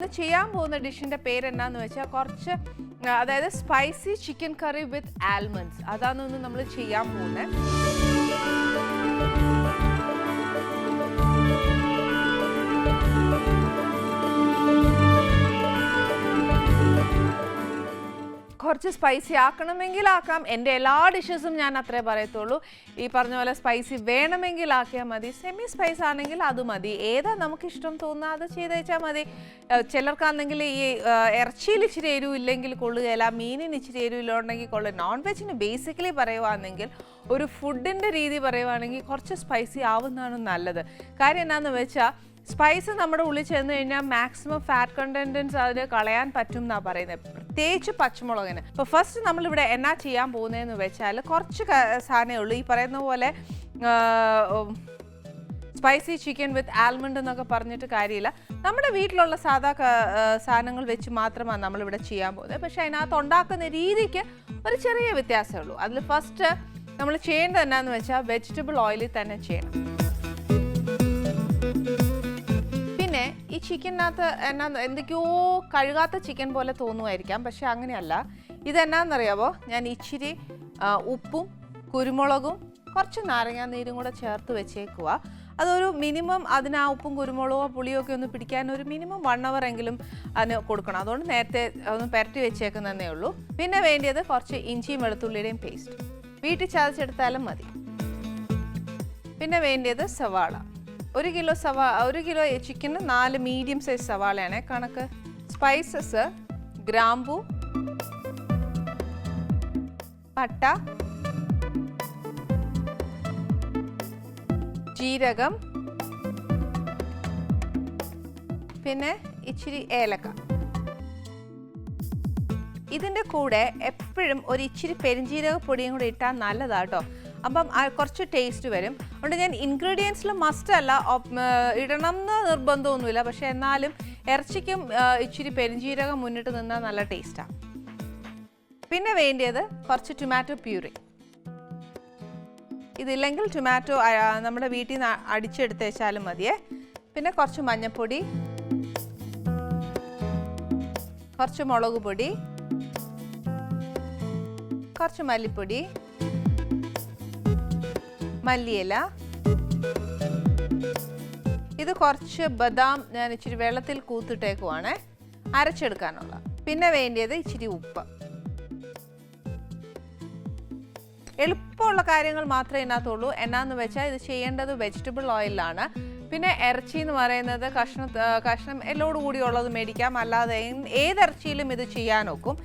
ഇന്ന് ചെയ്യാൻ പോകുന്ന ഡിഷിന്റെ പേര് എന്നാന്ന് വെച്ചാൽ കുറച്ച് അതായത് spicy chicken curry with almonds. അതാണ് ഇന്ന് നമ്മൾ ചെയ്യാൻ പോകുന്നത് കുറച്ച് സ്പൈസി ആക്കണമെങ്കിൽ ആക്കാം എന്റെ എല്ലാ ഡിഷസും ഞാൻ അത്രേ പറയത്തുള്ളൂ. ഈ പറഞ്ഞ പോലെ സ്പൈസി വേണമെങ്കിൽ ആക്കിയാൽ മതി. സെമി സ്പൈസ് ആണെങ്കിൽ അത് മതി. ഏതാ നമുക്കിഷ്ടം തോന്നുക അത് ചെയ്ത് വെച്ചാൽ മതി. ചിലർക്കാണെങ്കിൽ ഈ ഇറച്ചിയിൽ ഇച്ചിരി എരിവ് ഇല്ലെങ്കിൽ കൊള്ളുകയില്ല. മീനിന് ഇച്ചിരി എരിവ് എരിവില്ലുണ്ടെങ്കിൽ കൊള്ളുക നോൺ വെജിന് ബേസിക്കലി പറയുവാണെങ്കിൽ ഒരു ഫുഡിന്റെ രീതി പറയുവാണെങ്കിൽ കുറച്ച് സ്പൈസി ആവുന്നതാണ് നല്ലത്. കാര്യം എന്താണെന്ന് വെച്ചാൽ സ്പൈസ് നമ്മുടെ ഉള്ളിൽ ചെന്ന് കഴിഞ്ഞാൽ മാക്സിമം ഫാറ്റ് കണ്ടന്റൻസ് അതിൽ കളയാൻ പറ്റും എന്നാണ് പറയുന്നത്. പ്രത്യേകിച്ച് പച്ചമുളകിന്. ഇപ്പോൾ ഫസ്റ്റ് നമ്മളിവിടെ എന്നാ ചെയ്യാൻ പോകുന്നതെന്ന് വെച്ചാൽ കുറച്ച് സാധനമേ ഉള്ളൂ. ഈ പറയുന്ന പോലെ സ്പൈസി ചിക്കൻ വിത്ത് ആൽമണ്ട് എന്നൊക്കെ പറഞ്ഞിട്ട് കാര്യമില്ല. നമ്മുടെ വീട്ടിലുള്ള സാധാ സാധനങ്ങൾ വെച്ച് മാത്രമാണ് നമ്മളിവിടെ ചെയ്യാൻ പോകുന്നത്. പക്ഷേ അതിനകത്ത് ഉണ്ടാക്കുന്ന രീതിക്ക് ഒരു ചെറിയ വ്യത്യാസമേ ഉള്ളൂ. അതിൽ ഫസ്റ്റ് നമ്മൾ ചെയ്യേണ്ടത് എന്നാന്ന് വെച്ചാൽ വെജിറ്റബിൾ ഓയിലിൽ തന്നെ ചെയ്യണം. ഈ ചിക്കനകത്ത് എന്നാ എന്തൊക്കെയോ കഴുകാത്ത ചിക്കൻ പോലെ തോന്നുമായിരിക്കാം പക്ഷെ അങ്ങനെയല്ല. ഇതെന്നാന്നറിയാവോ? ഞാൻ ഇച്ചിരി ഉപ്പും കുരുമുളകും കുറച്ച് നാരങ്ങാ നീരും കൂടെ ചേർത്ത് വെച്ചേക്കുക അതൊരു മിനിമം അതിന് ആ ഉപ്പും കുരുമുളകോ പുളിയോ ഒക്കെ ഒന്ന് പിടിക്കാൻ ഒരു മിനിമം വൺ അവർ എങ്കിലും അതിന് കൊടുക്കണം. അതുകൊണ്ട് നേരത്തെ ഒന്ന് പുരട്ടി വെച്ചേക്കുന്നതേ ഉള്ളൂ. പിന്നെ വേണ്ടിയത് കുറച്ച് ഇഞ്ചിയും വെളുത്തുള്ളിയുടെയും പേസ്റ്റ് വീട്ടിൽ ചതച്ചെടുത്താലും മതി. പിന്നെ വേണ്ടിയത് സവാള. ഒരു കിലോ സവാ ഒരു കിലോ ചിക്കന് നാല് മീഡിയം സൈസ് സവാളയാണ്. കണക്ക് സ്പൈസസ് ഗ്രാമ്പു പട്ട ജീരകം പിന്നെ ഇച്ചിരി ഏലക്ക. ഇതിന്റെ കൂടെ എപ്പോഴും ഒരു ഇച്ചിരി പെരിഞ്ജീരക പൊടിയും കൂടി ഇട്ടാൽ നല്ലതാട്ടോ അപ്പം കുറച്ച് ടേസ്റ്റ് വരും. അതുകൊണ്ട് ഞാൻ ഇൻഗ്രീഡിയൻസിൽ മസ്റ്റ് അല്ല. ഇടണം എന്ന് നിർബന്ധമൊന്നുമില്ല. പക്ഷെ എന്നാലും ഇറച്ചിക്കും ഇച്ചിരി പെരിഞ്ജീരകം മുന്നിട്ട് നിന്നാൽ നല്ല ടേസ്റ്റാണ് പിന്നെ വേണ്ടിയത് കുറച്ച് ടൊമാറ്റോ പ്യൂറി ഇതില്ലെങ്കിൽ ടൊമാറ്റോ നമ്മുടെ വീട്ടിൽ നിന്ന് അടിച്ചെടുത്ത് വെച്ചാലും മതിയേ. പിന്നെ കുറച്ച് മഞ്ഞൾപ്പൊടി കുറച്ച് മുളക് പൊടി. കുറച്ച് മല്ലിപ്പൊടി. മല്ലിയില. ഇത് കുറച്ച് ബദാം ഞാൻ ഇച്ചിരി വെള്ളത്തിൽ കൂത്തിട്ടേക്കുവാണ്. അരച്ചെടുക്കാനുള്ള. പിന്നെ വേണ്ടിയത് ഇച്ചിരി ഉപ്പ്. എളുപ്പമുള്ള കാര്യങ്ങൾ മാത്രമേ ഇതിനകത്തുള്ളൂ. എന്നാന്ന് വെച്ചാൽ ഇത് ചെയ്യേണ്ടത് വെജിറ്റബിൾ ഓയിലാണ് പിന്നെ ഇറച്ചി എന്ന് പറയുന്നത് കഷ്ണ കഷ്ണം എല്ലോടു കൂടിയുള്ളത് മേടിക്കാം. അല്ലാതെ ഏതിറച്ചിയിലും ഇത് ചെയ്യാൻ നോക്കും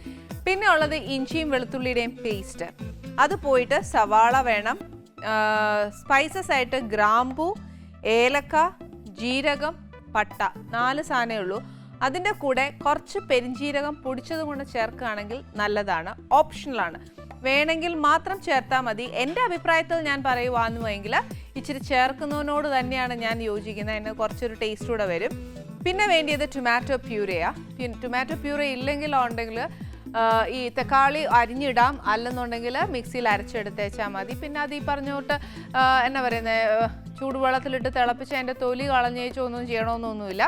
പിന്നെ ഉള്ളത് ഇഞ്ചിയും വെളുത്തുള്ളിയുടെയും പേസ്റ്റ് അത് പോയിട്ട് സവാള വേണം. സ്പൈസസ് ആയിട്ട് ഗ്രാമ്പു ഏലക്ക ജീരകം പട്ട. നാല് സാധനമേ ഉള്ളൂ. അതിന്റെ കൂടെ കുറച്ച് പെരിഞ്ജീരകം പൊടിച്ചത് കൊണ്ട് ചേർക്കുകയാണെങ്കിൽ നല്ലതാണ്. ഓപ്ഷണലാണ് വേണമെങ്കിൽ മാത്രം ചേർത്താൽ മതി. എന്റെ അഭിപ്രായത്തിൽ ഞാൻ പറയുവാന്നുവെങ്കിൽ ഇച്ചിരി ചേർക്കുന്നതിനോട് തന്നെയാണ് ഞാൻ യോജിക്കുന്നത്. അതിന് കുറച്ചൊരു ടേസ്റ്റ് കൂടെ വരും. പിന്നെ വേണ്ടിയത് ടൊമാറ്റോ പ്യൂരയാണ് ടൊമാറ്റോ പ്യൂര ഇല്ലെങ്കിൽ ഉണ്ടെങ്കിൽ ഈ തക്കാളി അരിഞ്ഞിടാം. അല്ലെന്നുണ്ടെങ്കിൽ മിക്സിയിൽ അരച്ചെടുത്തേച്ചാൽ മതി. പിന്നെ അത് ഈ പറഞ്ഞോട്ട് എന്നാ പറയുന്നത് ചൂടുവെള്ളത്തിലിട്ട് തിളപ്പിച്ച് അതിന്റെ തൊലി കളഞ്ഞേച്ചോ ഒന്നും ചെയ്യണമെന്നൊന്നുമില്ല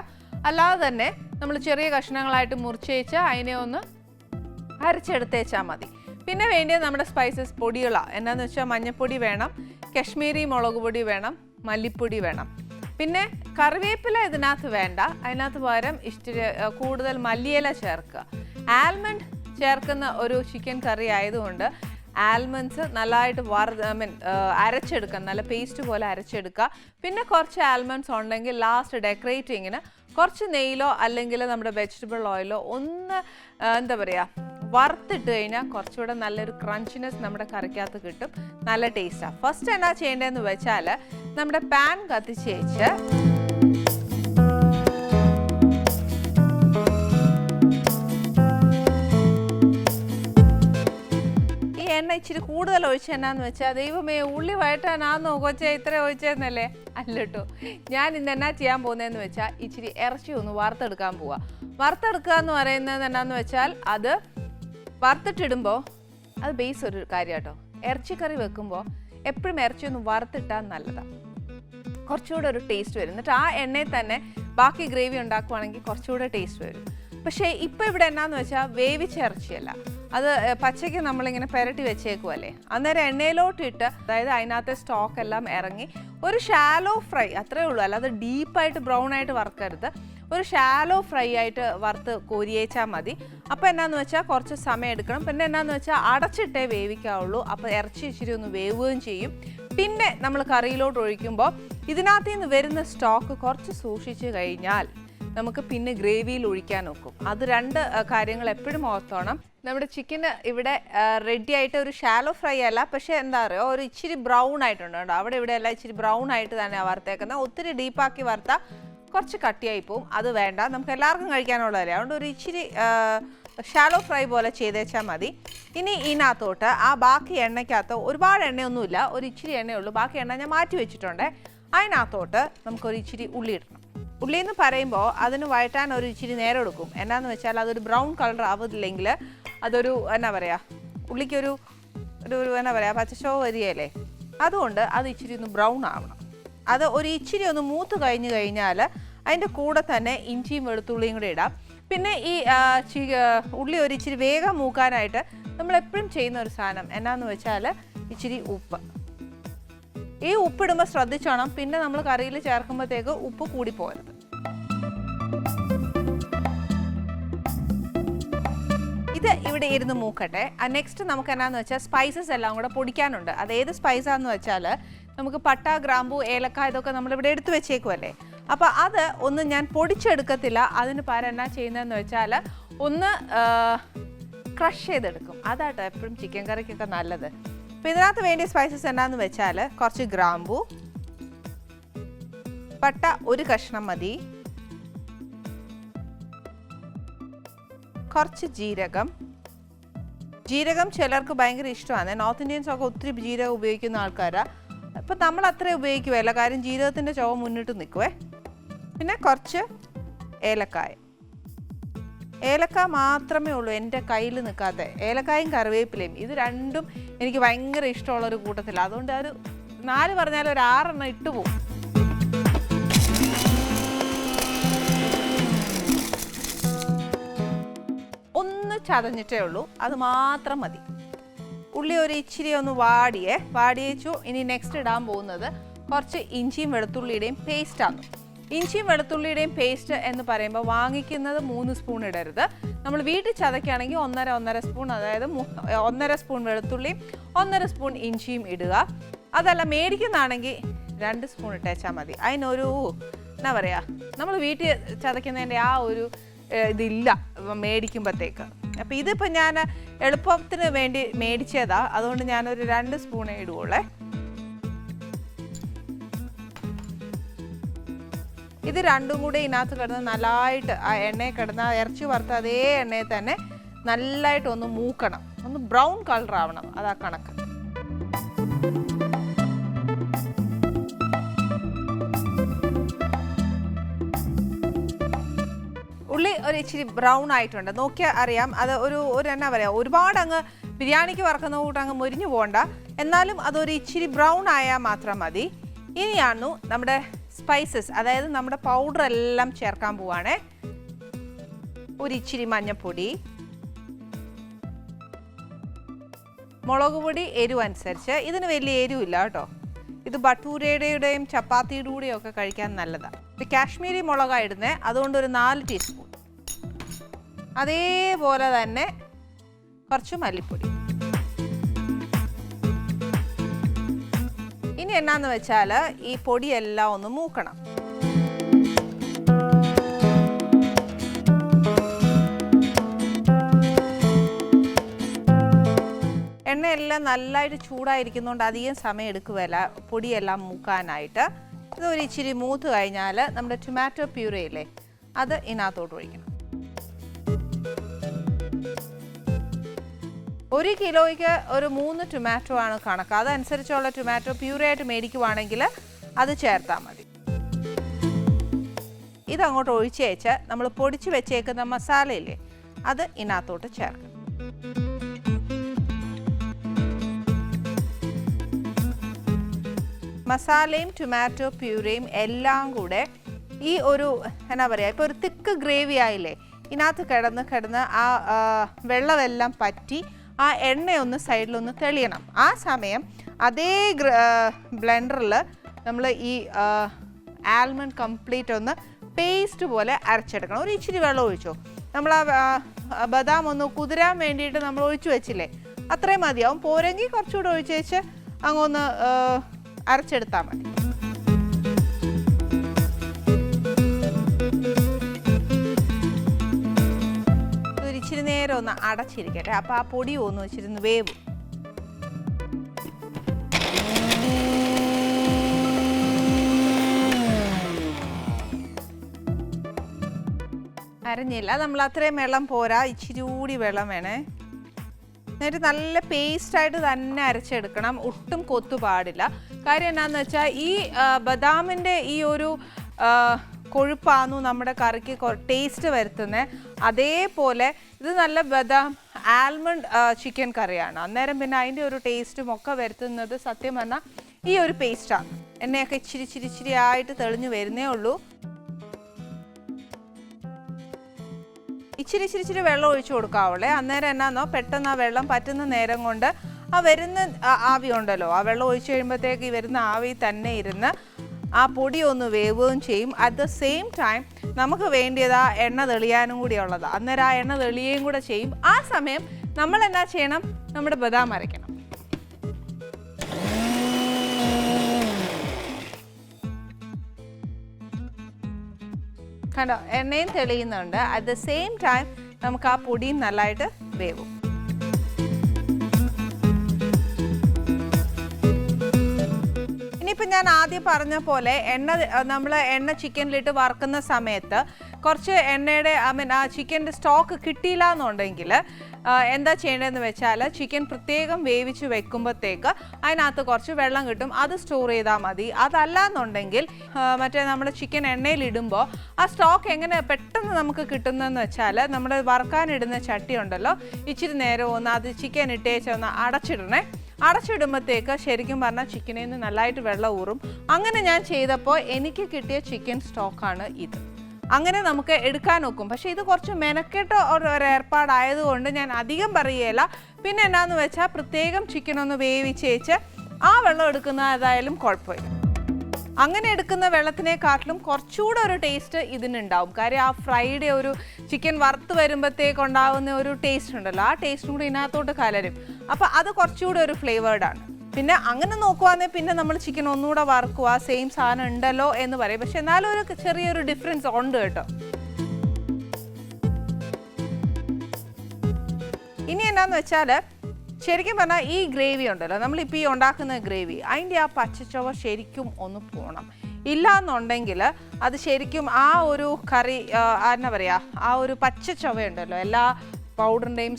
അല്ലാതെ തന്നെ നമ്മൾ ചെറിയ കഷ്ണങ്ങളായിട്ട് മുറിച്ചേച്ച് അതിനെ ഒന്ന് അരച്ചെടുത്തേച്ചാൽ മതി. പിന്നെ വേണ്ടിയത് നമ്മുടെ സ്പൈസസ് പൊടികളാണ് എന്നാന്ന് വെച്ചാൽ മഞ്ഞൾപ്പൊടി വേണം കശ്മീരി മുളക് പൊടി വേണം മല്ലിപ്പൊടി വേണം. പിന്നെ കറിവേപ്പില ഇതിനകത്ത് വേണ്ട. അതിനകത്ത് പകരം ഇഷ്ട കൂടുതൽ മല്ലിയില ചേർക്കുക. ആൽമണ്ട് ചേർക്കുന്ന ഒരു ചിക്കൻ കറി ആയതുകൊണ്ട് ആൽമണ്ട്സ് നല്ലതായിട്ട് വറ ഐ മീൻ അരച്ചെടുക്കുക നല്ല പേസ്റ്റ് പോലെ അരച്ചെടുക്കുക. പിന്നെ കുറച്ച് ആൽമണ്ട്സ് ഉണ്ടെങ്കിൽ ലാസ്റ്റ് ഡെക്കറേറ്റിങ്ങിന് കുറച്ച് നെയ്യിലോ അല്ലെങ്കിൽ നമ്മുടെ വെജിറ്റബിൾ ഓയിലോ ഒന്ന് എന്താ പറയുക വറുത്തിട്ട് കഴിഞ്ഞാൽ കുറച്ചുകൂടെ നല്ലൊരു ക്രഞ്ചിനെസ് നമ്മുടെ കറിക്കകത്ത് കിട്ടും. നല്ല ടേസ്റ്റാണ് ഫസ്റ്റ് എന്താ ചെയ്യേണ്ടതെന്ന് വെച്ചാൽ നമ്മുടെ പാൻ കത്തിച്ച് വെച്ച് എണ്ണ ഇച്ചിരി കൂടുതൽ ഒഴിച്ച എന്നാന്ന് വെച്ചാൽ ദൈവമേ ഉള്ളി വഴറ്റാനാന്നോ കൊച്ചേ ഇത്ര ഒഴിച്ചതെന്നല്ലേ അല്ല കേട്ടോ ഞാൻ ഇന്ന് എന്നാ ചെയ്യാൻ പോകുന്നതെന്ന് വെച്ചാൽ ഇച്ചിരി ഇറച്ചി ഒന്ന് വറുത്തെടുക്കാൻ പോവാ. വറുത്തെടുക്കുക എന്ന് പറയുന്നത് എന്നാന്ന് വെച്ചാൽ അത് വറുത്തിട്ടിടുമ്പോൾ അത് ബേസ് ഒരു കാര്യം കേട്ടോ ഇറച്ചിക്കറി വെക്കുമ്പോൾ എപ്പോഴും ഇറച്ചി ഒന്ന് വറുത്തിട്ടാൽ നല്ലതാണ് കുറച്ചുകൂടെ ഒരു ടേസ്റ്റ് വരും. എന്നിട്ട് ആ എണ്ണയിൽ തന്നെ ബാക്കി ഗ്രേവി ഉണ്ടാക്കുവാണെങ്കിൽ കുറച്ചുകൂടെ ടേസ്റ്റ് വരും. പക്ഷേ ഇപ്പോൾ ഇവിടെ എന്നാന്ന് വെച്ചാൽ വേവിച്ച ഇറച്ചിയല്ല. അത് പച്ചയ്ക്ക് നമ്മളിങ്ങനെ പെരട്ടി വെച്ചേക്കുമല്ലേ അന്നേരം എണ്ണയിലോട്ട് ഇട്ട് അതായത് അതിനകത്തെ സ്റ്റോക്ക് എല്ലാം ഇറങ്ങി ഒരു ഷാലോ ഫ്രൈ അത്രേ ഉള്ളൂ. അല്ലാതെ ഡീപ്പായിട്ട് ബ്രൗൺ ആയിട്ട് വറുക്കരുത്. ഒരു ഷാലോ ഫ്രൈ ആയിട്ട് വറുത്ത് കോരിയേച്ചാൽ മതി. അപ്പോൾ എന്നാന്ന് വെച്ചാൽ കുറച്ച് സമയം എടുക്കണം. പിന്നെ എന്നാന്ന് വെച്ചാൽ അടച്ചിട്ടേ വേവിക്കാവുള്ളൂ. അപ്പോൾ ഇറച്ചി ഇച്ചിരി ഒന്ന് വേവുകയും ചെയ്യും. പിന്നെ നമ്മൾ കറിയിലോട്ട് ഒഴിക്കുമ്പോൾ ഇതിനകത്ത് നിന്ന് വരുന്ന സ്റ്റോക്ക് കുറച്ച് സൂക്ഷിച്ച് കഴിഞ്ഞാൽ നമുക്ക് പിന്നെ ഗ്രേവിയിൽ ഒഴിക്കാൻ നോക്കും അത് രണ്ട് കാര്യങ്ങൾ എപ്പോഴും ഓർത്തോണം. നമ്മുടെ ചിക്കൻ ഇവിടെ റെഡി ആയിട്ട് ഒരു ഷാലോ ഫ്രൈ അല്ല പക്ഷേ എന്താ പറയുക ഒരു ഇച്ചിരി ബ്രൗൺ ആയിട്ടുണ്ട് കേട്ടോ. അവിടെ ഇവിടെ എല്ലാം ഇച്ചിരി ബ്രൗൺ ആയിട്ട് തന്നെ വറുത്തേക്കുന്നത്. ഒത്തിരി ഡീപ്പാക്കി വറുത്ത കുറച്ച് കട്ടിയായി പോവും. അത് വേണ്ട. നമുക്ക് എല്ലാവർക്കും കഴിക്കാനുള്ളതല്ലേ. അതുകൊണ്ട് ഒരു ഇച്ചിരി ഷാലോ ഫ്രൈ പോലെ ചെയ്തേച്ചാൽ മതി. ഇനി ഇതിനകത്തോട്ട് ആ ബാക്കി എണ്ണയ്ക്കകത്ത് ഒരുപാട് എണ്ണയൊന്നുമില്ല. ഒരു ഇച്ചിരി എണ്ണയുള്ളൂ ബാക്കി എണ്ണ ഞാൻ മാറ്റി വെച്ചിട്ടുണ്ട്. അതിനകത്തോട്ട് നമുക്കൊരു ഇച്ചിരി ഉള്ളി ഇടണം. ഉള്ളി എന്ന് പറയുമ്പോൾ അതിന് വഴറ്റാൻ ഒരു ഇച്ചിരി നേരം എടുക്കും. എന്നാന്ന് വെച്ചാൽ അതൊരു ബ്രൗൺ കളർ ആവില്ലെങ്കിൽ അതൊരു എന്നാ പറയാ ഉള്ളിക്കൊരു ഒരു എന്നാ പറയാ പച്ചച്ചോ വരികയല്ലേ അതുകൊണ്ട് അത് ഇച്ചിരി ഒന്ന് ബ്രൗൺ ആവണം. അത് ഒരു ഇച്ചിരി ഒന്ന് മൂത്ത് കഴിഞ്ഞ് കഴിഞ്ഞാൽ അതിന്റെ കൂടെ തന്നെ ഇഞ്ചിയും വെളുത്തുള്ളിയും കൂടെ ഇടാം. പിന്നെ ഈ ഉള്ളി ഒരു ഇച്ചിരി വേഗം മൂക്കാനായിട്ട് നമ്മൾ എപ്പോഴും ചെയ്യുന്ന ഒരു സാധനം എന്നാന്ന് വെച്ചാൽ ഇച്ചിരി ഉപ്പ്. ഈ ഉപ്പിടുമ്പോൾ ശ്രദ്ധിച്ചോണം. പിന്നെ നമ്മൾ കറിയിൽ ചേർക്കുമ്പോഴത്തേക്ക് ഉപ്പ് കൂടി പോകരുത് ഇത് ഇവിടെ ഇരുന്ന് മൂക്കട്ടെ. നെക്സ്റ്റ് നമുക്ക് എന്നാന്ന് വെച്ചാൽ സ്പൈസസ് എല്ലാം കൂടെ പൊടിക്കാനുണ്ട്. അത് ഏത് സ്പൈസാന്ന് വെച്ചാൽ നമുക്ക് പട്ട ഗ്രാമ്പു ഏലക്ക ഇതൊക്കെ നമ്മൾ ഇവിടെ എടുത്തു വെച്ചേക്കുമല്ലേ അപ്പോൾ അത് ഒന്ന് ഞാൻ പൊടിച്ചെടുക്കത്തില്ല. അതിന് പകരം എന്നാ ചെയ്യുന്നതെന്ന് വെച്ചാൽ ഒന്ന് ക്രഷ് ചെയ്തെടുക്കും. അതാട്ടോ എപ്പോഴും ചിക്കൻ കറിക്കൊക്കെ നല്ലത്. അപ്പോൾ ഇതിനകത്ത് വേണ്ടിയ സ്പൈസസ് എന്നാന്ന് വെച്ചാൽ കുറച്ച് ഗ്രാമ്പു പട്ട ഒരു കഷ്ണം മതി. കുറച്ച് ജീരകം. ജീരകം ചിലർക്ക് ഭയങ്കര ഇഷ്ടമാണ്. നോർത്ത് ഇന്ത്യൻസ് ഒക്കെ ഒത്തിരി ജീരകം ഉപയോഗിക്കുന്ന ആൾക്കാരാണ് ഇപ്പം നമ്മൾ അത്ര ഉപയോഗിക്കുകയല്ല കാര്യം ജീരകത്തിന്റെ ചുവ മുന്നിട്ട് നിൽക്കുവേ. പിന്നെ കുറച്ച് ഏലക്കായ. ഏലക്ക മാത്രമേ ഉള്ളൂ എന്റെ കയ്യിൽ നിൽക്കാത്ത. ഏലക്കായും കറിവേപ്പിലയും. ഇത് രണ്ടും എനിക്ക് ഭയങ്കര ഇഷ്ടമുള്ളൊരു കൂട്ടത്തിലാണ് അതുകൊണ്ട് ഒരു നാല് പറഞ്ഞാൽ ഒരു ആറെണ്ണം ഇട്ട് ചതഞ്ഞിട്ടേ ഉള്ളൂ. അത് മാത്രം മതി. ഉള്ളി ഒരു ഇച്ചിരി ഒന്ന് വാടിയേ. വാടിയേച്ചു. ഇനി നെക്സ്റ്റ് ഇടാൻ പോകുന്നത് കുറച്ച് ഇഞ്ചിയും വെളുത്തുള്ളിയുടെയും പേസ്റ്റാണ് ഇഞ്ചിയും വെളുത്തുള്ളിയുടെയും പേസ്റ്റ് എന്ന് പറയുമ്പോൾ വാങ്ങിക്കുന്നത് മൂന്ന് സ്പൂൺ ഇടരുത്. നമ്മൾ വീട്ടിൽ ചതയ്ക്കുകയാണെങ്കിൽ ഒന്നര ഒന്നര സ്പൂൺ അതായത് ഒന്നര സ്പൂൺ വെളുത്തുള്ളിയും ഒന്നര സ്പൂൺ ഇഞ്ചിയും ഇടുക. അതല്ല മേടിക്കുന്നതാണെങ്കിൽ രണ്ട് സ്പൂൺ ഇട്ടേച്ചാൽ മതി. അതിനൊരു എന്നാ പറയുക നമ്മൾ വീട്ടിൽ ചതയ്ക്കുന്നതിന്റെ ആ ഒരു ഇതില്ല മേടിക്കുമ്പോഴത്തേക്ക് അപ്പോൾ ഇതിപ്പോൾ ഞാൻ എളുപ്പത്തിന് വേണ്ടി മേടിച്ചതാ. അതുകൊണ്ട് ഞാനൊരു രണ്ട് സ്പൂണേ ഇടുകയുള്ളേ ഇത് രണ്ടും കൂടി ഇതിനകത്ത് കിടന്ന് നല്ലതായിട്ട് ആ എണ്ണയിൽ കിടന്ന് ആ ഇറച്ചി വറുത്ത അതേ എണ്ണയിൽ തന്നെ നല്ലതായിട്ട് ഒന്ന് മൂക്കണം. ഒന്ന് ബ്രൗൺ കളർ ആവണം അതാ കണക്ക്. ഒരു ഇച്ചിരി ബ്രൗൺ ആയിട്ടുണ്ട്. നോക്കിയാൽ അറിയാം. അത് ഒരു ഒരു എന്നാ പറയുക ഒരുപാട് അങ്ങ് ബിരിയാണിക്ക് വറക്കുന്ന കൂട്ട് അങ്ങ് മുരിഞ്ഞു പോകണ്ട എന്നാലും അതൊരു ഇച്ചിരി ബ്രൗൺ ആയാൽ മാത്രം മതി. ഇനിയാണു നമ്മുടെ സ്പൈസസ് അതായത് നമ്മുടെ പൗഡർ എല്ലാം ചേർക്കാൻ പോവാണേ. ഒരു ഇച്ചിരി മഞ്ഞൾപ്പൊടി മുളക് പൊടി എരിവ് അനുസരിച്ച്. ഇതിന് വലിയ എരിവില്ല കേട്ടോ. ഇത് ബട്ടൂരയുടെയും ചപ്പാത്തിയുടെ കൂടെയും ഒക്കെ കഴിക്കാൻ നല്ലതാണ് ഇത് കാശ്മീരി മുളകാണ് അതുകൊണ്ട് ഒരു നാല് ടീസ്പൂൺ അതേപോലെ തന്നെ കുറച്ച് മല്ലിപ്പൊടി. ഇനി എന്നാന്ന് വെച്ചാൽ ഈ പൊടിയെല്ലാം ഒന്ന് മൂക്കണം. എണ്ണയെല്ലാം നല്ലതായിട്ട് ചൂടായിരിക്കുന്നതുകൊണ്ട് അധികം സമയം എടുക്കുകയല്ല പൊടിയെല്ലാം മൂക്കാനായിട്ട്. ഇത് ഒരു ഇച്ചിരി മൂത്ത് കഴിഞ്ഞാൽ നമ്മുടെ ടൊമാറ്റോ പ്യൂറയില്ലേ അത് ഇതിനകത്തോട്ട് ഒഴിക്കണം. ഒരു കിലോയ്ക്ക് ഒരു മൂന്ന് ടൊമാറ്റോ ആണ് കണക്ക്. അതനുസരിച്ചുള്ള ടൊമാറ്റോ പ്യൂറായിട്ട് മേടിക്കുവാണെങ്കിൽ അത് ചേർത്താൽ മതി. ഇതങ്ങോട്ട് ഒഴിച്ചേച്ച് നമ്മൾ പൊടിച്ച് വെച്ചേക്കുന്ന മസാലയില്ലേ അത് ഇതിനകത്തോട്ട് ചേർക്കും മസാലയും ടൊമാറ്റോ പ്യൂരയും എല്ലാം കൂടെ ഈ ഒരു എന്നാ പറയുക ഇപ്പോൾ ഒരു തിക്ക് ഗ്രേവി ആയില്ലേ ഇതിനകത്ത് കിടന്ന് കിടന്ന് ആ വെള്ളമെല്ലാം പറ്റി ആ എണ്ണയൊന്ന് സൈഡിലൊന്ന് തെളിയണം. ആ സമയം അതേ ബ്ലെൻഡറിൽ നമ്മൾ ഈ ആൽമണ്ട് കംപ്ലീറ്റ് ഒന്ന് പേസ്റ്റ് പോലെ അരച്ചെടുക്കണം. ഒരു ഇച്ചിരി വെള്ളം ഒഴിച്ചോ. നമ്മൾ ആ ബദാം ഒന്ന് കുതിരാൻ വേണ്ടിയിട്ട് നമ്മൾ ഒഴിച്ചു വെച്ചില്ലേ? അത്രയും മതിയാവും. പോരെങ്കിൽ കുറച്ചുകൂടെ ഒഴിച്ച് വെച്ച് അങ്ങൊന്ന് അരച്ചെടുത്താൽ മതി. നേരം ഒന്ന് അടച്ചിരിക്കട്ടെ. അപ്പോൾ ആ പൊടി ഒന്ന് വെച്ചിരുന്ന് വേവും. അരഞ്ഞില്ല. നമ്മൾ അത്രയും വെള്ളം പോരാ. ഇച്ചിരി കൂടി വെള്ളം വേണേ. എന്നിട്ട് നല്ല പേസ്റ്റായിട്ട് തന്നെ അരച്ചെടുക്കണം. ഒട്ടും കൊത്തു പാടില്ല കാര്യം എന്നാന്ന് വെച്ചാൽ ഈ ബദാമിന്റെ ഈ ഒരു കൊഴുപ്പാന്നു നമ്മുടെ കറിക്ക് ടേസ്റ്റ് വരുത്തുന്നത് അതേപോലെ ഇത് നല്ല ബദാം ആൽമണ്ട് ചിക്കൻ കറിയാണ്. അന്നേരം പിന്നെ അതിന്റെ ഒരു ടേസ്റ്റും ഒക്കെ വരുത്തുന്നത് സത്യം പറഞ്ഞാൽ ഈ ഒരു പേസ്റ്റാണ് എണ്ണയൊക്കെ ഇച്ചിരി ഇച്ചിരി ഇച്ചിരി ആയിട്ട് തെളിഞ്ഞു വരുന്നേ ഉള്ളൂ. ഇച്ചിരി ഇച്ചിരി വെള്ളം ഒഴിച്ചു കൊടുക്കാവുള്ളേ. അന്നേരം എന്നാന്നോ പെട്ടെന്ന് ആ വെള്ളം പറ്റുന്ന നേരം കൊണ്ട് ആ വരുന്ന ആവി ഉണ്ടല്ലോ. ആ വെള്ളം ഒഴിച്ചു കഴിയുമ്പോഴത്തേക്ക് ഈ വരുന്ന ആവി തന്നെ ഇരുന്ന് ആ പൊടി ഒന്ന് വേവുകയും ചെയ്യും. അറ്റ് ദ സെയിം ടൈം നമുക്ക് വേണ്ടിയത് ആ എണ്ണ തെളിയാനും കൂടി ഉള്ളത്. അന്നേരം ആ എണ്ണ തെളിയുകയും കൂടെ ചെയ്യും. ആ സമയം നമ്മൾ എന്താ ചെയ്യണം? നമ്മുടെ ബദാം അരയ്ക്കണം. കണ്ടോ? എണ്ണയും തെളിയുന്നുണ്ട്. അറ്റ് ദ സെയിം ടൈം നമുക്ക് ആ പൊടിയും നല്ലതായിട്ട് വേവും. ഇനിയിപ്പോൾ ഞാൻ ആദ്യം പറഞ്ഞ പോലെ എണ്ണ നമ്മൾ എണ്ണ ചിക്കനിലിട്ട് വറുക്കുന്ന സമയത്ത് കുറച്ച് എണ്ണയുടെ ഐ മീൻ ആ ചിക്കന്റെ സ്റ്റോക്ക് കിട്ടിയില്ല എന്നുണ്ടെങ്കിൽ എന്താ ചെയ്യേണ്ടതെന്ന് വെച്ചാൽ ചിക്കൻ പ്രത്യേകം വേവിച്ച് വെക്കുമ്പോഴത്തേക്ക് അതിനകത്ത് കുറച്ച് വെള്ളം കിട്ടും. അത് സ്റ്റോർ ചെയ്താൽ മതി. അതല്ല എന്നുണ്ടെങ്കിൽ മറ്റേ നമ്മുടെ ചിക്കൻ എണ്ണയിലിടുമ്പോൾ ആ സ്റ്റോക്ക് എങ്ങനെ പെട്ടെന്ന് നമുക്ക് കിട്ടുന്നതെന്ന് വെച്ചാൽ നമ്മൾ വറുക്കാനിടുന്ന ചട്ടി ഉണ്ടല്ലോ ഇച്ചിരി നേരം ഒന്ന് അത് ചിക്കൻ ഇട്ടേച്ച് ഒന്ന് അടച്ചിടണേ. അടച്ചിടുമ്പോഴത്തേക്ക് ശരിക്കും പറഞ്ഞാൽ ചിക്കനിൽ നിന്ന് നല്ലതായിട്ട് വെള്ളം ഊറും. അങ്ങനെ ഞാൻ ചെയ്തപ്പോൾ എനിക്ക് കിട്ടിയ ചിക്കൻ സ്റ്റോക്കാണ് ഇത്. അങ്ങനെ നമുക്ക് എടുക്കാൻ നോക്കും. പക്ഷേ ഇത് കുറച്ച് മെനക്കെട്ട ഒരു ഏർപ്പാടായതുകൊണ്ട് ഞാൻ അധികം പറയുകയില്ല. പിന്നെ എന്നാന്ന് വെച്ചാൽ പ്രത്യേകം ചിക്കൻ ഒന്ന് വേവിച്ചേച്ച് ആ വെള്ളം എടുക്കുന്ന ഏതായാലും കുഴപ്പമില്ല. അങ്ങനെ എടുക്കുന്ന വെള്ളത്തിനെക്കാട്ടിലും കുറച്ചുകൂടെ ഒരു ടേസ്റ്റ് ഇതിനുണ്ടാവും. കാര്യം ആ ഫ്രൈഡേ ഒരു ചിക്കൻ വറുത്ത് വരുമ്പോഴത്തേക്ക് ഉണ്ടാകുന്ന ഒരു ടേസ്റ്റ് ഉണ്ടല്ലോ. ആ ടേസ്റ്റും കൂടി ഇതിനകത്തോട്ട് കലരും. അപ്പോൾ അത് കുറച്ചുകൂടെ ഒരു ഫ്ലേവേർഡാണ് പിന്നെ അങ്ങനെ നോക്കുവാണെങ്കിൽ പിന്നെ നമ്മൾ ചിക്കൻ ഒന്നുകൂടെ വറുക്കുക സെയിം സാധനം ഉണ്ടല്ലോ എന്ന് പറയും. പക്ഷെ എന്നാലും ഒരു ചെറിയൊരു ഡിഫറൻസ് ഉണ്ട് കേട്ടോ. ഇനി എന്നാന്ന് വെച്ചാൽ ശരിക്കും പറഞ്ഞാൽ ഈ ഗ്രേവി ഉണ്ടല്ലോ നമ്മളിപ്പോൾ ഈ ഉണ്ടാക്കുന്ന ഗ്രേവി അതിന്റെ ആ പച്ചച്ചവ ശരിക്കും ഒന്ന് പോകണം ഇല്ല എന്നുണ്ടെങ്കിൽ അത് ശരിക്കും ആ ഒരു കറി എന്നാ പറയുക ആ ഒരു പച്ച ഉണ്ടല്ലോ എല്ലാ പൗഡറിന്റെയും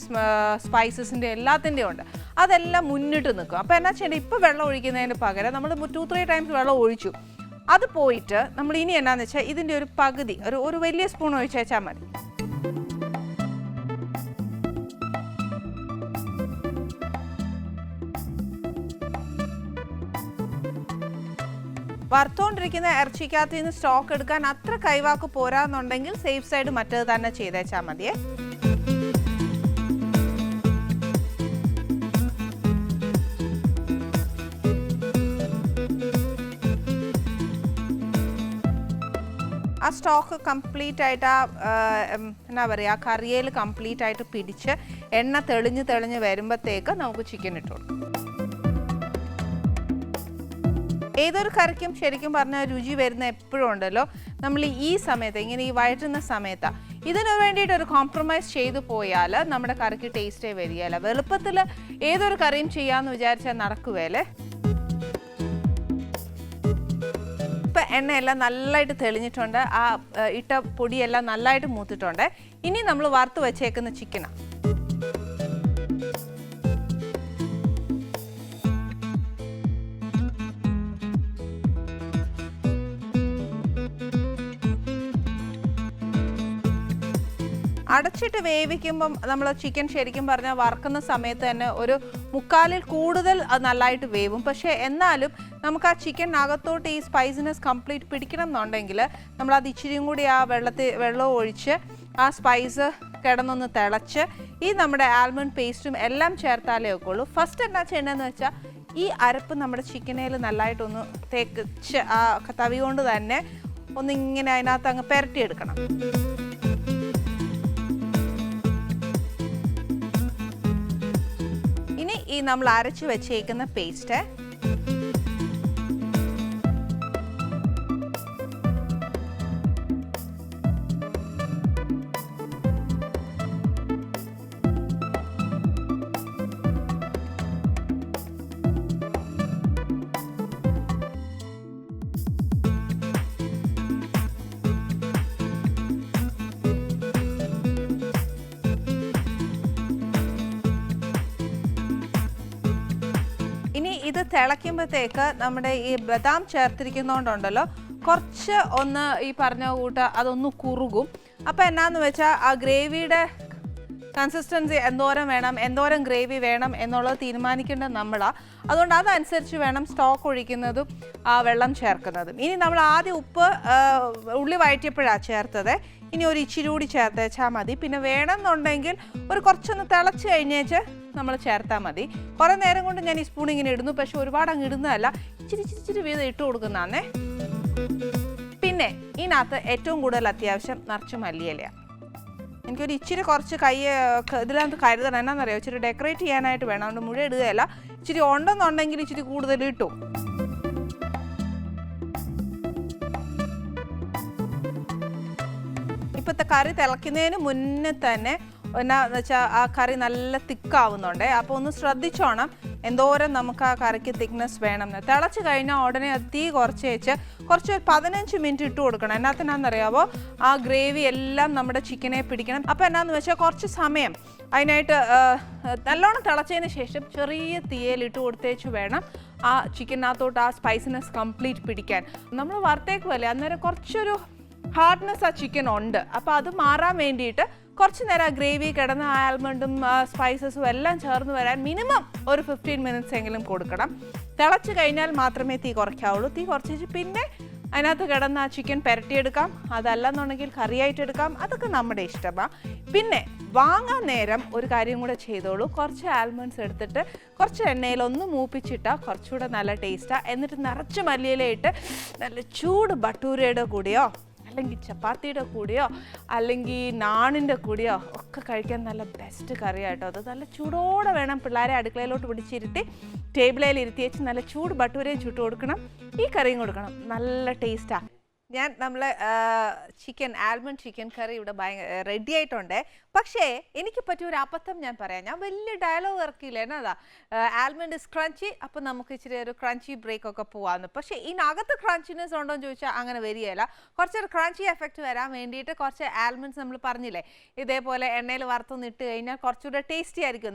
സ്പൈസസിന്റെയും എല്ലാത്തിന്റെയും ഉണ്ട്. അതെല്ലാം മുന്നിട്ട് നിൽക്കും. അപ്പോൾ എന്നാ ചെയ്യേണ്ടത് ഇപ്പോൾ വെള്ളം ഒഴിക്കുന്നതിന് പകരം നമ്മൾ ടു ത്രീ ടൈംസ് വെള്ളം ഒഴിച്ചു. അത് പോയിട്ട് നമ്മൾ ഇനി എന്നാന്ന് വെച്ചാൽ ഇതിന്റെ ഒരു പകുതി ഒരു ഒരു വലിയ സ്പൂൺ ഒഴിച്ച് വെച്ചാൽ മതി. വറുത്തോണ്ടിരിക്കുന്ന ഇറച്ചിക്കകത്ത് നിന്ന് സ്റ്റോക്ക് എടുക്കാൻ അത്ര കൈവാക്ക് പോരാന്നുണ്ടെങ്കിൽ സേഫ് സൈഡ് മറ്റേത് തന്നെ ചെയ്തേച്ചാൽ മതിയേ. ആ സ്റ്റോക്ക് കംപ്ലീറ്റ് ആയിട്ട് ആ എന്താ പറയുക ആ കറിയിൽ കംപ്ലീറ്റ് ആയിട്ട് പിടിച്ച് എണ്ണ തെളിഞ്ഞ് തെളിഞ്ഞ് വരുമ്പോഴത്തേക്ക് നമുക്ക് ചിക്കൻ ഇട്ട് കൊടുക്കാം. ഏതൊരു കറിക്കും ശരിക്കും പറഞ്ഞാൽ രുചി വരുന്ന എപ്പോഴും ഉണ്ടല്ലോ. നമ്മൾ ഈ സമയത്ത് ഇങ്ങനെ ഈ വഴറ്റുന്ന സമയത്താണ് ഇതിനു വേണ്ടിയിട്ട് ഒരു കോംപ്രമൈസ് ചെയ്തു പോയാൽ നമ്മുടെ കറിക്ക് ടേസ്റ്റേ വരികയില്ല. എളുപ്പത്തിൽ ഏതൊരു കറിയും ചെയ്യാമെന്ന് വിചാരിച്ചാൽ നടക്കുകയല്ലേ ഇപ്പം എണ്ണയെല്ലാം നല്ലതായിട്ട് തെളിഞ്ഞിട്ടുണ്ട്. ആ ഇട്ട പൊടിയെല്ലാം നല്ലതായിട്ട് മൂത്തിട്ടുണ്ട്. ഇനി നമ്മൾ വറുത്ത് വെച്ചേക്കുന്ന ചിക്കനാണ് അടച്ചിട്ട് വേവിക്കുമ്പം നമ്മൾ ചിക്കൻ ശരിക്കും പറഞ്ഞാൽ വറക്കുന്ന സമയത്ത് തന്നെ ഒരു മുക്കാലിൽ കൂടുതൽ നല്ലതായിട്ട് വേവും. പക്ഷേ എന്നാലും നമുക്ക് ആ ചിക്കൻ ചിക്കനകത്തോട്ട് ഈ സ്പൈസിനെസ് കംപ്ലീറ്റ് പിടിക്കണം എന്നുണ്ടെങ്കിൽ നമ്മൾ അത് ഇച്ചിരിയും കൂടി ആ വെള്ളത്തിൽ വെള്ളം ഒഴിച്ച് ആ സ്പൈസ് കിടന്നൊന്ന് തിളച്ച് ഈ നമ്മുടെ ആൽമണ്ട് പേസ്റ്റും എല്ലാം ചേർത്താലേ ഒക്കെ ഉള്ളൂ ഫസ്റ്റ് എന്താ ചെയ്യേണ്ടതെന്ന് വെച്ചാൽ ഈ അരപ്പ് നമ്മുടെ ചിക്കനേൽ നല്ലതായിട്ടൊന്ന് തേച്ച് ആ തവി കൊണ്ട് തന്നെ ഒന്നിങ്ങനെ അതിനകത്ത് അങ്ങ് പുരട്ടിയെടുക്കണം. ഈ നമ്മൾ അരച്ച് വെച്ചേക്കുന്ന പേസ്റ്റ് ഇത് തിളയ്ക്കുമ്പോഴത്തേക്ക് നമ്മുടെ ഈ ബദാം ചേർത്തിരിക്കുന്നതുകൊണ്ടുണ്ടല്ലോ കുറച്ച് ഒന്ന് ഈ പറഞ്ഞ കൂട്ട് അതൊന്ന് കുറുകും. അപ്പം എന്നാന്ന് വെച്ചാൽ ആ ഗ്രേവിയുടെ കൺസിസ്റ്റൻസി എന്തോരം വേണം എന്തോരം ഗ്രേവി വേണം എന്നുള്ളത് തീരുമാനിക്കേണ്ടത് നമ്മളാണ് അതുകൊണ്ട് അതനുസരിച്ച് വേണം സ്റ്റോക്ക് ഒഴിക്കുന്നതും ആ വെള്ളം ചേർക്കുന്നതും. ഇനി നമ്മൾ ആദ്യം ഉപ്പ് ഉള്ളി വഴറ്റിയപ്പോഴാണ് ചേർത്തത്. ഇനി ഒരു ഇച്ചിരി കൂടി ചേർത്ത് വെച്ചാൽ മതി. പിന്നെ വേണമെന്നുണ്ടെങ്കിൽ ഒരു കുറച്ചൊന്ന് തിളച്ച് കഴിഞ്ഞേച്ച് നമ്മൾ ചേർത്താൽ മതി. കുറേ നേരം കൊണ്ട് ഞാൻ ഈ സ്പൂൺ ഇങ്ങനെ ഇടുന്നു. പക്ഷെ ഒരുപാട് അങ്ങ് ഇടുന്നതല്ല. ഇച്ചിരി ഇച്ചിരി ഇച്ചിരി വീതം ഇട്ട് കൊടുക്കുന്നതാണേ പിന്നെ ഇതിനകത്ത് ഏറ്റവും കൂടുതൽ അത്യാവശ്യം നിറച്ച് മല്ലിയിലയാണ് എനിക്കൊരു ഇച്ചിരി കുറച്ച് കൈ ഇതിലകത്ത് കരുതണം. എന്നാന്നറിയോ? ഇച്ചിരി ഡെക്കറേറ്റ് ചെയ്യാനായിട്ട് വേണം. അതുകൊണ്ട് മുഴുവൻ ഇടുകയല്ല. ഇച്ചിരി ഉണ്ടെന്നുണ്ടെങ്കിൽ ഇച്ചിരി കൂടുതൽ ഇട്ടു. ഇപ്പോഴത്തെ കറി തിളയ്ക്കുന്നതിന് മുന്നേ തന്നെ എന്നാന്ന് വെച്ചാൽ ആ കറി നല്ല തിക്കാവുന്നുണ്ട്. അപ്പോൾ ഒന്ന് ശ്രദ്ധിച്ചോണം. എന്തോരം നമുക്ക് ആ കറിക്ക് തിക്നെസ് വേണം തിളച്ച് കഴിഞ്ഞാൽ ഉടനെ തീ കുറച്ച് വെച്ച് കുറച്ച് ഒരു പതിനഞ്ച് മിനിറ്റ് ഇട്ട് കൊടുക്കണം. എന്നാത്തിനാണെന്നറിയാവോ ആ ഗ്രേവി എല്ലാം നമ്മുടെ ചിക്കനെ പിടിക്കണം. അപ്പോൾ എന്നാന്ന് വെച്ചാൽ കുറച്ച് സമയം അതിനായിട്ട് നല്ലോണം തിളച്ചതിന് ശേഷം ചെറിയ തീയൽ ഇട്ട് കൊടുത്തേച്ച് വേണം ആ ചിക്കനകത്തോട്ട് ആ സ്പൈസിനെസ് കംപ്ലീറ്റ് പിടിക്കാൻ. നമ്മൾ വറുത്തേക്കുമല്ലേ അന്നേരം കുറച്ചൊരു ഹാർഡ്നെസ് ആ ചിക്കൻ ഉണ്ട് അപ്പോൾ അത് മാറാൻ വേണ്ടിയിട്ട് കുറച്ച് നേരം ഗ്രേവി കിടന്ന ആൽമണ്ടും സ്പൈസസും എല്ലാം ചേർന്ന് വരാൻ മിനിമം ഒരു ഫിഫ്റ്റീൻ മിനിറ്റ്സ് എങ്കിലും കൊടുക്കണം. തിളച്ച് കഴിഞ്ഞാൽ മാത്രമേ തീ കുറയ്ക്കാവുള്ളൂ. തീ കുറച്ച് പിന്നെ അതിനകത്ത് കിടന്ന ആ ചിക്കൻ പുരട്ടിയെടുക്കാം. അതല്ലെന്നുണ്ടെങ്കിൽ കറിയായിട്ട് എടുക്കാം അതൊക്കെ നമ്മുടെ ഇഷ്ടമാണ് പിന്നെ വാങ്ങാൻ നേരം ഒരു കാര്യം കൂടെ ചെയ്തോളൂ. കുറച്ച് ആൽമണ്ട്സ് എടുത്തിട്ട് കുറച്ച് എണ്ണയിൽ ഒന്ന് മൂപ്പിച്ചിട്ടാൽ കുറച്ചുകൂടെ നല്ല ടേസ്റ്റാണ് എന്നിട്ട് നിറച്ച് മല്ലിയിലയിട്ട് നല്ല ചൂട് ബട്ടൂരയുടെ കൂടെയോ അല്ലെങ്കിൽ ചപ്പാത്തിയുടെ കൂടെയോ അല്ലെങ്കിൽ നാണിന്റെ കൂടെയോ ഒക്കെ കഴിക്കാൻ നല്ല ബെസ്റ്റ് കറിയാട്ടോ. അത് നല്ല ചൂടോടെ വേണം പിള്ളേരെ അടുക്കളയിലോട്ട് പിടിച്ചിരുത്തി ടേബിളിൽ ഇരുത്തി വെച്ച് നല്ല ചൂട് ബട്ടൂരയും ചുട്ട് കൊടുക്കണം. ഈ കറിയും കൊടുക്കണം. നല്ല ടേസ്റ്റാണ് ഞാൻ നമ്മൾ ചിക്കൻ ആൽമണ്ട് ചിക്കൻ കറി ഇവിടെ ഭയങ്കര റെഡി ആയിട്ടുണ്ട്. പക്ഷേ എനിക്ക് പറ്റിയ ഒരു അബദ്ധം ഞാൻ പറയാം. ഞാൻ വലിയ ഡയലോഗ് ഇറക്കിയില്ല. എന്നതാ? ആൽമണ്ട് ഇസ് ക്രഞ്ചി അപ്പം നമുക്ക് ഇച്ചിരി ഒരു ക്രഞ്ചി ബ്രേക്ക് ഒക്കെ പോകാമെന്ന് പക്ഷേ ഇതിനകത്ത് ക്രഞ്ചിനെസ് ഉണ്ടോ എന്ന് ചോദിച്ചാൽ അങ്ങനെ വരികയില്ല. കുറച്ചൊരു ക്രഞ്ചി എഫക്റ്റ് വരാൻ വേണ്ടിയിട്ട് കുറച്ച് ആൽമണ്ട്സ് നമ്മൾ പറഞ്ഞില്ലേ? ഇതേപോലെ എണ്ണയിൽ വറുത്തൊന്നിട്ട് കഴിഞ്ഞാൽ കുറച്ചുകൂടെ ടേസ്റ്റി ആയിരിക്കും.